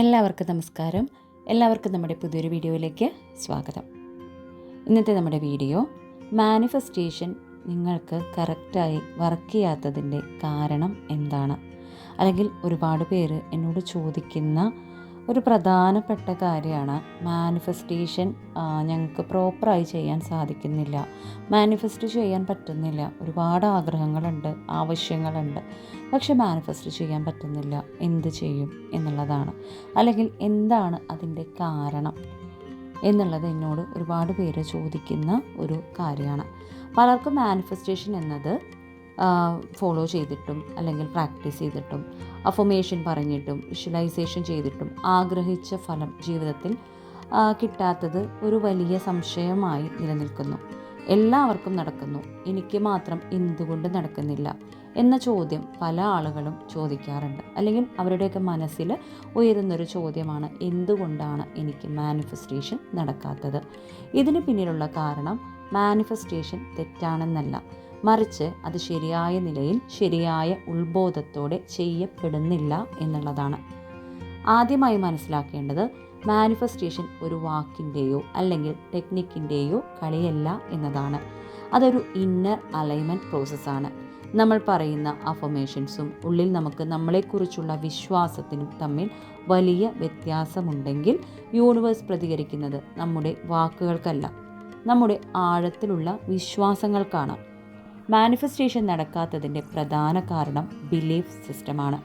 എല്ലാവർക്കും നമസ്കാരം. എല്ലാവർക്കും നമ്മുടെ പുതിയൊരു വീഡിയോയിലേക്ക് സ്വാഗതം. ഇന്നത്തെ നമ്മുടെ വീഡിയോ മാനിഫെസ്റ്റേഷൻ നിങ്ങൾക്ക് കറക്റ്റായി വർക്ക് ചെയ്യാത്തതിന്റെ കാരണം എന്താണ്? അല്ലെങ്കിൽ ഒരുപാട് പേര് എന്നോട് ചോദിക്കുന്ന ഒരു പ്രധാനപ്പെട്ട കാര്യമാണ് മാനിഫെസ്റ്റേഷൻ ഞങ്ങൾക്ക് പ്രോപ്പറായി ചെയ്യാൻ സാധിക്കുന്നില്ല. മാനിഫെസ്റ്റ് ചെയ്യാൻ പറ്റുന്നില്ല. ഒരുപാട് ആഗ്രഹങ്ങളുണ്ട് ആവശ്യങ്ങളുണ്ട്. പക്ഷെ മാനിഫെസ്റ്റ് ചെയ്യാൻ പറ്റുന്നില്ല. എന്ത് ചെയ്യും എന്നുള്ളതാണ്. അല്ലെങ്കിൽ എന്താണ് അതിന്റെ കാരണം എന്നുള്ളത് എന്നോട് ഒരുപാട് പേര് ചോദിക്കുന്ന ഒരു കാര്യമാണ്. പലർക്കും മാനിഫെസ്റ്റേഷൻ എന്നത് ഫോളോ ചെയ്തിട്ടും അല്ലെങ്കിൽ പ്രാക്ടീസ് ചെയ്തിട്ടും അഫമേഷൻ പറഞ്ഞിട്ടും വിഷ്വലൈസേഷൻ ചെയ്തിട്ടും ആഗ്രഹിച്ച ഫലം ജീവിതത്തിൽ കിട്ടാത്തത് ഒരു വലിയ സംശയമായി നിലനിൽക്കുന്നു. എല്ലാവർക്കും നടക്കുന്നു. എനിക്ക് മാത്രം എന്തുകൊണ്ട് നടക്കുന്നില്ല എന്ന ചോദ്യം പല ആളുകളും ചോദിക്കാറുണ്ട്. അല്ലെങ്കിൽ അവരുടെയൊക്കെ മനസ്സിൽ ഉയരുന്നൊരു ചോദ്യമാണ് എന്തുകൊണ്ടാണ് എനിക്ക് മാനിഫെസ്റ്റേഷൻ നടക്കാത്തത്? ഇതിന് പിന്നിലുള്ള കാരണം മാനിഫെസ്റ്റേഷൻ തെറ്റാണെന്നല്ല. മറിച്ച് അത് ശരിയായ നിലയിൽ ശരിയായ ഉത്ബോധത്തോടെ ചെയ്യപ്പെടുന്നില്ല എന്നുള്ളതാണ്. ആദ്യമായി മനസ്സിലാക്കേണ്ടത് മാനിഫെസ്റ്റേഷൻ ഒരു വാക്കിന്റെയോ അല്ലെങ്കിൽ ടെക്നിക്കിന്റെയോ കളിയല്ല എന്നതാണ്. അതൊരു ഇന്നർ അലൈൻമെന്റ് പ്രോസസ്സാണ്. നമ്മൾ പറയുന്ന അഫർമേഷൻസും ഉള്ളിൽ നമുക്ക് നമ്മളെക്കുറിച്ചുള്ള വിശ്വാസത്തിനും തമ്മിൽ വലിയ വ്യത്യാസമുണ്ടെങ്കിൽ യൂണിവേഴ്സ് പ്രതികരിക്കുന്നത് നമ്മുടെ വാക്കുകൾക്കല്ല നമ്മുടെ ആഴത്തിലുള്ള വിശ്വാസങ്ങൾക്കാണ്. മാനിഫെസ്റ്റേഷൻ നടക്കാത്തതിന്റെ പ്രധാന കാരണം ബിലീഫ് സിസ്റ്റമാണ്.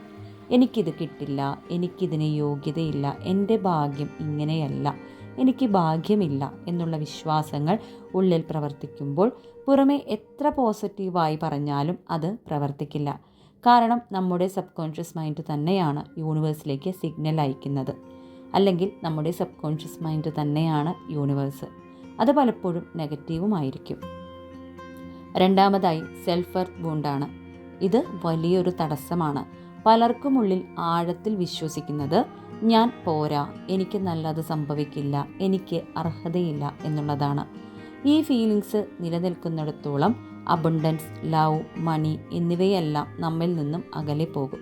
എനിക്കിത് കിട്ടില്ല എനിക്കിതിന് യോഗ്യതയില്ല എന്റെ ഭാഗ്യം ഇങ്ങനെയല്ല എനിക്ക് ഭാഗ്യമില്ല എന്നുള്ള വിശ്വാസങ്ങൾ ഉള്ളിൽ പ്രവർത്തിക്കുമ്പോൾ പുറമെ എത്ര പോസിറ്റീവായി പറഞ്ഞാലും അത് പ്രവർത്തിക്കില്ല. കാരണം നമ്മുടെ സബ് കോൺഷ്യസ് മൈൻഡ് തന്നെയാണ് യൂണിവേഴ്സിലേക്ക് സിഗ്നൽ അയക്കുന്നത്. അല്ലെങ്കിൽ നമ്മുടെ സബ് കോൺഷ്യസ് മൈൻഡ് തന്നെയാണ് യൂണിവേഴ്സ്. അത് പലപ്പോഴും നെഗറ്റീവുമായിരിക്കും രണ്ടാമതായി സെൽഫർ ബൂണ്ടാണ് ഇത് വലിയൊരു തടസ്സമാണ്. പലർക്കും ഉള്ളിൽ ആഴത്തിൽ വിശ്വസിക്കുന്നത് ഞാൻ പോരാ എനിക്ക് നല്ലത് സംഭവിക്കില്ല എനിക്ക് അർഹതയില്ല എന്നുള്ളതാണ്. ഈ ഫീലിങ്സ് നിലനിൽക്കുന്നിടത്തോളം അബണ്ടൻസ് ലവ് മണി എന്നിവയെല്ലാം നമ്മിൽ നിന്നും അകലെ പോകും.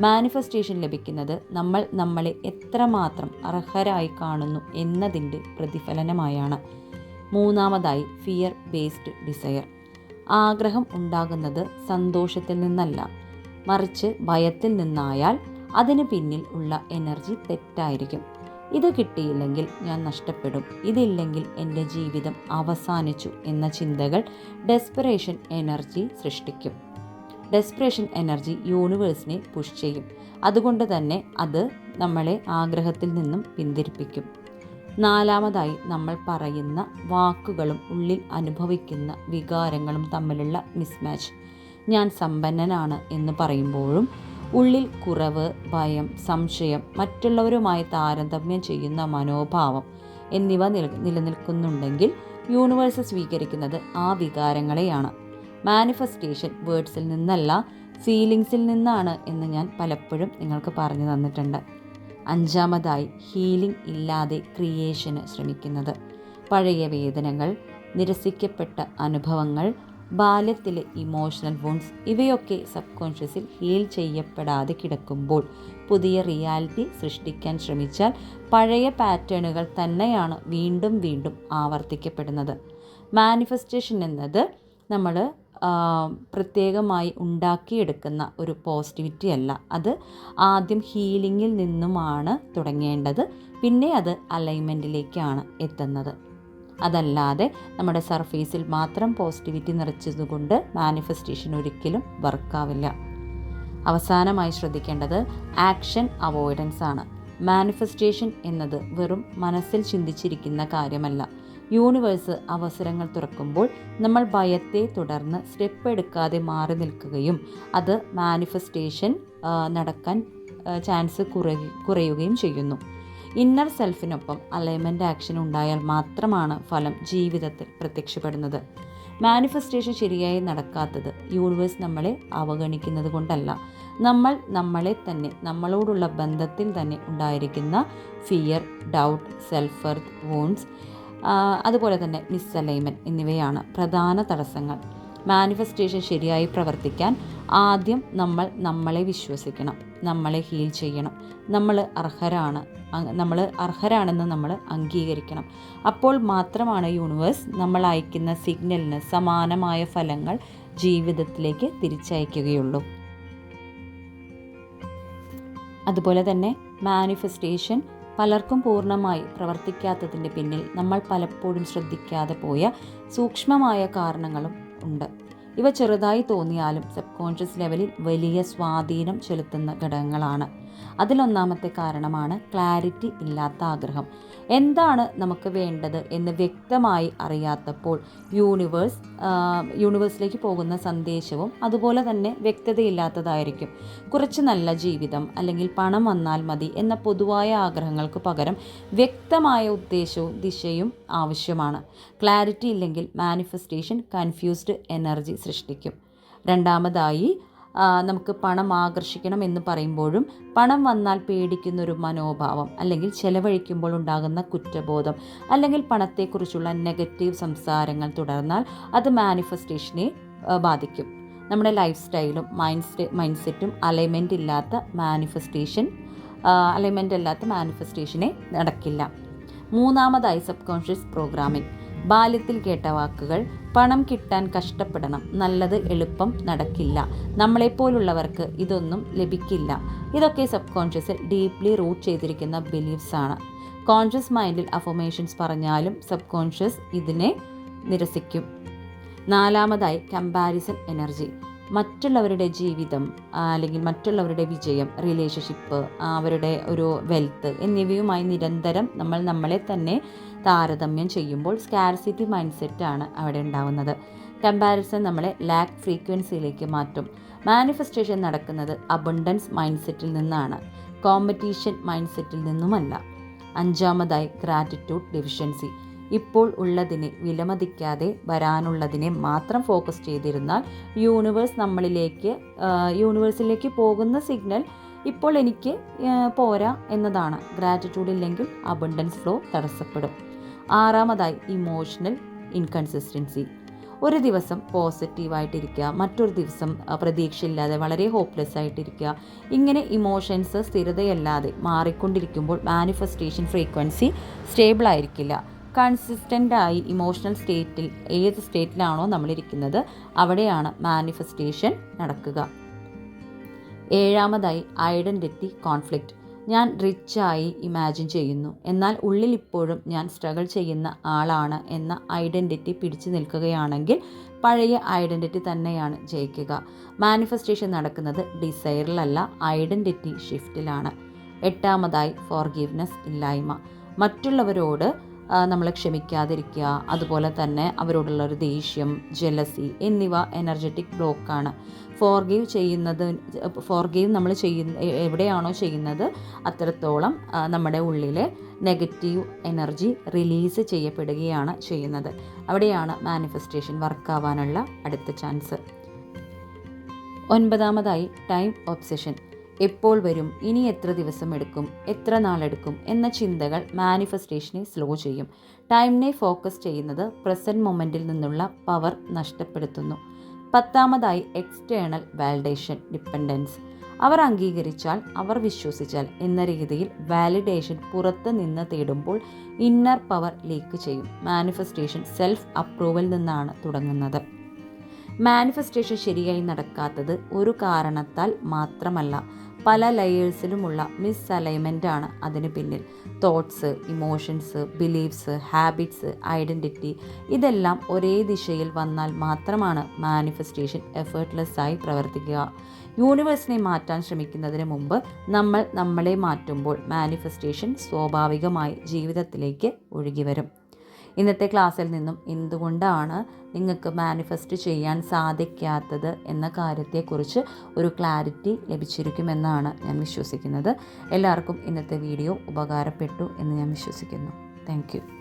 മാനിഫെസ്റ്റേഷൻ ലഭിക്കുന്നത് നമ്മൾ നമ്മളെ എത്രമാത്രം അർഹരായി കാണുന്നു എന്നതിന്റെ പ്രതിഫലനമായാണ്. മൂന്നാമതായി ഫിയർ ബേസ്ഡ് ഡിസയർ ആഗ്രഹം ഉണ്ടാകുന്നത് സന്തോഷത്തിൽ നിന്നല്ല. മറിച്ച് ഭയത്തിൽ നിന്നായാൽ അതിന് പിന്നിൽ ഉള്ള എനർജി തെറ്റായിരിക്കും. ഇത് കിട്ടിയില്ലെങ്കിൽ ഞാൻ നഷ്ടപ്പെടും. ഇതില്ലെങ്കിൽ എന്റെ ജീവിതം അവസാനിച്ചു എന്ന ചിന്തകൾ ഡെസ്പിറേഷൻ എനർജി സൃഷ്ടിക്കും. ഡെസ്പിറേഷൻ എനർജി യൂണിവേഴ്സിനെ പുഷ് ചെയ്യും. അതുകൊണ്ട് തന്നെ അത് നമ്മളെ ആഗ്രഹത്തിൽ നിന്നും പിന്തിരിപ്പിക്കും. നാലാമതായി നമ്മൾ പറയുന്ന വാക്കുകളും ഉള്ളിൽ അനുഭവിക്കുന്ന വികാരങ്ങളും തമ്മിലുള്ള മിസ്മാച്ച് ഞാൻ സമ്പന്നനാണ് എന്ന് പറയുമ്പോഴും ഉള്ളിൽ കുറവ് ഭയം സംശയം മറ്റുള്ളവരുമായി താരതമ്യം ചെയ്യുന്ന മനോഭാവം എന്നിവ നില നിലനിൽക്കുന്നുണ്ടെങ്കിൽ യൂണിവേഴ്സ് സ്വീകരിക്കുന്നത് ആ വികാരങ്ങളെയാണ്. മാനിഫെസ്റ്റേഷൻ വേർഡ്സിൽ നിന്നല്ല ഫീലിങ്സിൽ നിന്നാണ് എന്ന് ഞാൻ പലപ്പോഴും നിങ്ങൾക്ക് പറഞ്ഞു തന്നിട്ടുണ്ട്. അഞ്ചാമതായി ഹീലിംഗ് ഇല്ലാതെ ക്രിയേഷന് ശ്രമിക്കുന്നത്. പഴയ വേദനകൾ നിരസിക്കപ്പെട്ട അനുഭവങ്ങൾ ബാല്യത്തിലെ ഇമോഷണൽ വോൺസ് ഇവയൊക്കെ സബ് കോൺഷ്യസിൽ ഹീൽ ചെയ്യപ്പെടാതെ കിടക്കുമ്പോൾ പുതിയ റിയാലിറ്റി സൃഷ്ടിക്കാൻ ശ്രമിച്ചാൽ പഴയ പാറ്റേണുകൾ തന്നെയാണ് വീണ്ടും വീണ്ടും ആവർത്തിക്കപ്പെടുന്നത്. മാനിഫെസ്റ്റേഷൻ എന്നത് നമ്മൾ പ്രത്യേകമായി ഉണ്ടാക്കിയെടുക്കുന്ന ഒരു പോസിറ്റിവിറ്റി അല്ല. അത് ആദ്യം ഹീലിങ്ങിൽ നിന്നുമാണ് തുടങ്ങേണ്ടത്. പിന്നെ അത് അലൈൻമെന്റിലേക്കാണ് എത്തുന്നത്. അതല്ലാതെ നമ്മുടെ സർഫേസിൽ മാത്രം പോസിറ്റിവിറ്റി നിറച്ചതുകൊണ്ട് മാനിഫെസ്റ്റേഷൻ ഒരിക്കലും വർക്കാവില്ല അവസാനമായി ശ്രദ്ധിക്കേണ്ടത് ആക്ഷൻ അവോയ്ഡൻസ് ആണ്. മാനിഫെസ്റ്റേഷൻ എന്നത് വെറും മനസ്സിൽ ചിന്തിച്ചിരിക്കുന്ന കാര്യമല്ല. യൂണിവേഴ്സ് അവസരങ്ങൾ തുറക്കുമ്പോൾ നമ്മൾ ഭയത്തെ തുടർന്ന് സ്റ്റെപ്പ് എടുക്കാതെ മാറി നിൽക്കുകയും അത് മാനിഫെസ്റ്റേഷൻ നടക്കാൻ ചാൻസ് കുറയ കുറയുകയും ചെയ്യുന്നു. ഇന്നർ സെൽഫിനൊപ്പം അലൈൻമെന്റ് ആക്ഷൻ ഉണ്ടായാൽ മാത്രമാണ് ഫലം ജീവിതത്തിൽ പ്രത്യക്ഷപ്പെടുന്നത്. മാനിഫെസ്റ്റേഷൻ ശരിയായി നടക്കാത്തത് യൂണിവേഴ്സ് നമ്മളെ അവഗണിക്കുന്നത് കൊണ്ടല്ല. നമ്മൾ നമ്മളെ തന്നെ നമ്മളോടുള്ള ബന്ധത്തിൽ തന്നെ ഉണ്ടായിരിക്കുന്ന fear doubt self worth wounds അതുപോലെ തന്നെ മിസ്അലൈൻമെന്റ് എന്നിവയാണ് പ്രധാന തടസ്സങ്ങൾ. മാനിഫെസ്റ്റേഷൻ ശരിയായി പ്രവർത്തിക്കാൻ ആദ്യം നമ്മൾ നമ്മളെ വിശ്വസിക്കണം നമ്മളെ ഹീൽ ചെയ്യണം നമ്മൾ അർഹരാണ് നമ്മൾ അർഹരാണെന്ന് നമ്മൾ അംഗീകരിക്കണം. അപ്പോൾ മാത്രമാണ് യൂണിവേഴ്സ് നമ്മൾ അയക്കുന്ന സിഗ്നലിന് സമാനമായ ഫലങ്ങൾ ജീവിതത്തിലേക്ക് തിരിച്ചയക്കുകയുള്ളൂ. അതുപോലെ തന്നെ മാനിഫെസ്റ്റേഷൻ പലർക്കും പൂർണമായി പ്രവർത്തിക്കാത്തതിന്റെ പിന്നിൽ നമ്മൾ പലപ്പോഴും ശ്രദ്ധിക്കാതെ പോയ സൂക്ഷ്മമായ കാരണങ്ങളും ഉണ്ട്. ഇവ ചെറുതായി തോന്നിയാലും സബ് കോൺഷ്യസ് ലെവലിൽ വലിയ സ്വാധീനം ചെലുത്തുന്ന ഘടകങ്ങളാണ്. അതിലൊന്നാമത്തെ കാരണമാണ് ക്ലാരിറ്റി ഇല്ലാത്ത ആഗ്രഹം. എന്താണ് നമുക്ക് വേണ്ടത് എന്ന് വ്യക്തമായി അറിയാത്തപ്പോൾ യൂണിവേഴ്സ് യൂണിവേഴ്സിലേക്ക് പോകുന്ന സന്ദേശവും അതുപോലെ തന്നെ വ്യക്തതയില്ലാത്തതായിരിക്കും. കുറച്ച് നല്ല ജീവിതം അല്ലെങ്കിൽ പണം വന്നാൽ മതി എന്ന പൊതുവായ ആഗ്രഹങ്ങൾക്ക് പകരം വ്യക്തമായ ഉദ്ദേശവും ദിശയും ആവശ്യമാണ്. ക്ലാരിറ്റി ഇല്ലെങ്കിൽ മാനിഫെസ്റ്റേഷൻ കൺഫ്യൂസ്ഡ് എനർജി സൃഷ്ടിക്കും. രണ്ടാമതായി നമുക്ക് പണം ആകർഷിക്കണം എന്ന് പറയുമ്പോഴും പണം വന്നാൽ പേടിക്കുന്ന ഒരു മനോഭാവം അല്ലെങ്കിൽ ചെലവഴിക്കുമ്പോൾ ഉണ്ടാകുന്ന കുറ്റബോധം അല്ലെങ്കിൽ പണത്തെക്കുറിച്ചുള്ള നെഗറ്റീവ് സംസാരങ്ങൾ തുടർന്നാൽ അത് മാനിഫെസ്റ്റേഷനെ ബാധിക്കും. നമ്മുടെ ലൈഫ് സ്റ്റൈലും മൈൻഡ് മൈൻഡ് സെറ്റും അലൈൻമെന്റ് ഇല്ലാത്ത മാനിഫെസ്റ്റേഷൻ അലൈൻമെന്റ് അല്ലാത്ത മാനിഫെസ്റ്റേഷനെ നടക്കില്ല. മൂന്നാമതായി സബ് കോൺഷ്യസ് പ്രോഗ്രാമിംഗ് ബാല്യത്തിൽ കേട്ട വാക്കുകൾ പണം കിട്ടാൻ കഷ്ടപ്പെടണം നല്ലത് എളുപ്പം നടക്കില്ല. നമ്മളെപ്പോലുള്ളവർക്ക് ഇതൊന്നും ലഭിക്കില്ല. ഇതൊക്കെ സബ് കോൺഷ്യസിൽ ഡീപ്ലി റൂട്ട് ചെയ്തിരിക്കുന്ന ബിലീഫ്സ് ആണ്. കോൺഷ്യസ് മൈൻഡിൽ അഫോമേഷൻസ് പറഞ്ഞാലും സബ് കോൺഷ്യസ് ഇതിനെ നിരസിക്കും. നാലാമതായി കമ്പാരിസൺ എനർജി. മറ്റുള്ളവരുടെ ജീവിതം അല്ലെങ്കിൽ മറ്റുള്ളവരുടെ വിജയം റിലേഷൻഷിപ്പ് അവരുടെ ഒരു വെൽത്ത് എന്നിവയുമായി നിരന്തരം നമ്മൾ നമ്മളെ തന്നെ താരതമ്യം ചെയ്യുമ്പോൾ സ്കാർസിറ്റി മൈൻഡ് സെറ്റാണ് അവിടെ ഉണ്ടാവുന്നത്. കമ്പാരിസൺ നമ്മളെ ലാക്ക് ഫ്രീക്വൻസിയിലേക്ക് മാറ്റും. മാനിഫെസ്റ്റേഷൻ നടക്കുന്നത് അബണ്ടൻസ് മൈൻഡ് സെറ്റിൽ നിന്നാണ്. കോമ്പറ്റീഷൻ മൈൻഡ് സെറ്റിൽ നിന്നുമല്ല. അഞ്ചാമതായി ഗ്രാറ്റിറ്റ്യൂഡ് ഡെഫിഷ്യൻസി ഇപ്പോൾ ഉള്ളതിനെ വിലമതിക്കാതെ വരാനുള്ളതിനെ മാത്രം ഫോക്കസ് ചെയ്തിരുന്നാൽ യൂണിവേഴ്സ് നമ്മളിലേക്ക് യൂണിവേഴ്സിലേക്ക് പോകുന്ന സിഗ്നൽ ഇപ്പോൾ എനിക്ക് പോരാ എന്നതാണ്. ഗ്രാറ്റിറ്റ്യൂഡ് ഇല്ലെങ്കിൽ അബണ്ടൻസ് ഫ്ലോ തടസ്സപ്പെടും. ആറാമതായി ഇമോഷണൽ ഇൻകൺസിസ്റ്റൻസി ഒരു ദിവസം പോസിറ്റീവായിട്ടിരിക്കുക മറ്റൊരു ദിവസം പ്രതീക്ഷയില്ലാതെ വളരെ ഹോപ്പ്ലെസ് ആയിട്ടിരിക്കുക. ഇങ്ങനെ ഇമോഷൻസ് സ്ഥിരതയല്ലാതെ മാറിക്കൊണ്ടിരിക്കുമ്പോൾ മാനിഫെസ്റ്റേഷൻ ഫ്രീക്വൻസി സ്റ്റേബിൾ ആയിരിക്കില്ല. കൺസിസ്റ്റന്റായി ഇമോഷണൽ സ്റ്റേറ്റിൽ ഏത് സ്റ്റേറ്റിലാണോ നമ്മളിരിക്കുന്നത് അവിടെയാണ് മാനിഫെസ്റ്റേഷൻ നടക്കുക. ഏഴാമതായി ഐഡന്റിറ്റി കോൺഫ്ലിക്റ്റ് ഞാൻ റിച്ചായി ഇമാജിൻ ചെയ്യുന്നു. എന്നാൽ ഉള്ളിൽ ഇപ്പോഴും ഞാൻ സ്ട്രഗിൾ ചെയ്യുന്ന ആളാണ് എന്ന ഐഡന്റിറ്റി പിടിച്ചു നിൽക്കുകയാണെങ്കിൽ പഴയ ഐഡന്റിറ്റി തന്നെയാണ് ജയിക്കുക. മാനിഫെസ്റ്റേഷൻ നടക്കുന്നത് ഡിസൈറിലല്ല ഐഡന്റിറ്റി ഷിഫ്റ്റിലാണ് എട്ടാമതായി ഫോർഗീവ്നെസ് ഇല്ലായ്മ. മറ്റുള്ളവരോട് നമ്മൾ ക്ഷമിക്കാതിരിക്കുക. അതുപോലെ തന്നെ അവരോടുള്ള ഒരു ദേഷ്യം ജലസി എന്നിവ എനർജറ്റിക് ബ്ലോക്കാണ് ഫോർഗീവ് ചെയ്യുന്നത് ഫോർഗീവ് നമ്മൾ ചെയ്യുന്ന എവിടെയാണോ ചെയ്യുന്നത് അത്രത്തോളം നമ്മുടെ ഉള്ളിലെ നെഗറ്റീവ് എനർജി റിലീസ് ചെയ്യപ്പെടുകയാണ് ചെയ്യുന്നത്. അവിടെയാണ് മാനിഫെസ്റ്റേഷൻ വർക്കാവാനുള്ള അടുത്ത ചാൻസ് ഒൻപതാമതായി ടൈം ഒബ്സെഷൻ എപ്പോൾ വരും ഇനി എത്ര ദിവസം എടുക്കും എത്ര നാളെടുക്കും എന്ന ചിന്തകൾ മാനിഫെസ്റ്റേഷനെ സ്ലോ ചെയ്യും. ടൈമിനെ ഫോക്കസ് ചെയ്യുന്നത് പ്രസന്റ് മൊമെന്റിൽ നിന്നുള്ള പവർ നഷ്ടപ്പെടുത്തുന്നു. പത്താമതായി എക്സ്റ്റേണൽ വാലിഡേഷൻ ഡിപ്പെൻഡൻസ്. അവർ അംഗീകരിച്ചാൽ അവർ വിശ്വസിച്ചാൽ എന്ന രീതിയിൽ വാലിഡേഷൻ പുറത്ത് നിന്ന് തേടുമ്പോൾ ഇന്നർ പവർ ലീക്ക് ചെയ്യും. മാനിഫെസ്റ്റേഷൻ സെൽഫ് അപ്രൂവൽ നിന്നാണ് തുടങ്ങുന്നത്. മാനിഫെസ്റ്റേഷൻ ശരിയായി നടക്കാത്തത് ഒരു കാരണത്താൽ മാത്രമല്ല. പല ലെയേഴ്സിലുമുള്ള മിസ് അലൈൻമെന്റ് ആണ് അതിന് പിന്നിൽ. Thoughts emotions beliefs habits identity ഇതെല്ലാം ഒരേ ദിശയിൽ വന്നാൽ മാത്രമാണ് മാനിഫെസ്റ്റേഷൻ എഫേർട്ട്ലെസ്സായി പ്രവർത്തിക്കുക. യൂണിവേഴ്സിനെ മാറ്റാൻ ശ്രമിക്കുന്നതിന് മുമ്പ് നമ്മൾ നമ്മളെ മാറ്റുമ്പോൾ മാനിഫെസ്റ്റേഷൻ സ്വാഭാവികമായി ജീവിതത്തിലേക്ക് ഒഴുകി വരും. ഇന്നത്തെ ക്ലാസ്സിൽ നിന്നും എന്തുകൊണ്ടാണ് നിങ്ങൾക്ക് മാനിഫെസ്റ്റ് ചെയ്യാൻ സാധിക്കാത്തത് എന്ന കാര്യത്തെക്കുറിച്ച് ഒരു ക്ലാരിറ്റി ലഭിച്ചിരിക്കുമെന്നാണ് ഞാൻ വിശ്വസിക്കുന്നത്. എല്ലാവർക്കും ഇന്നത്തെ വീഡിയോ ഉപകാരപ്പെട്ടു എന്ന് ഞാൻ വിശ്വസിക്കുന്നു. താങ്ക്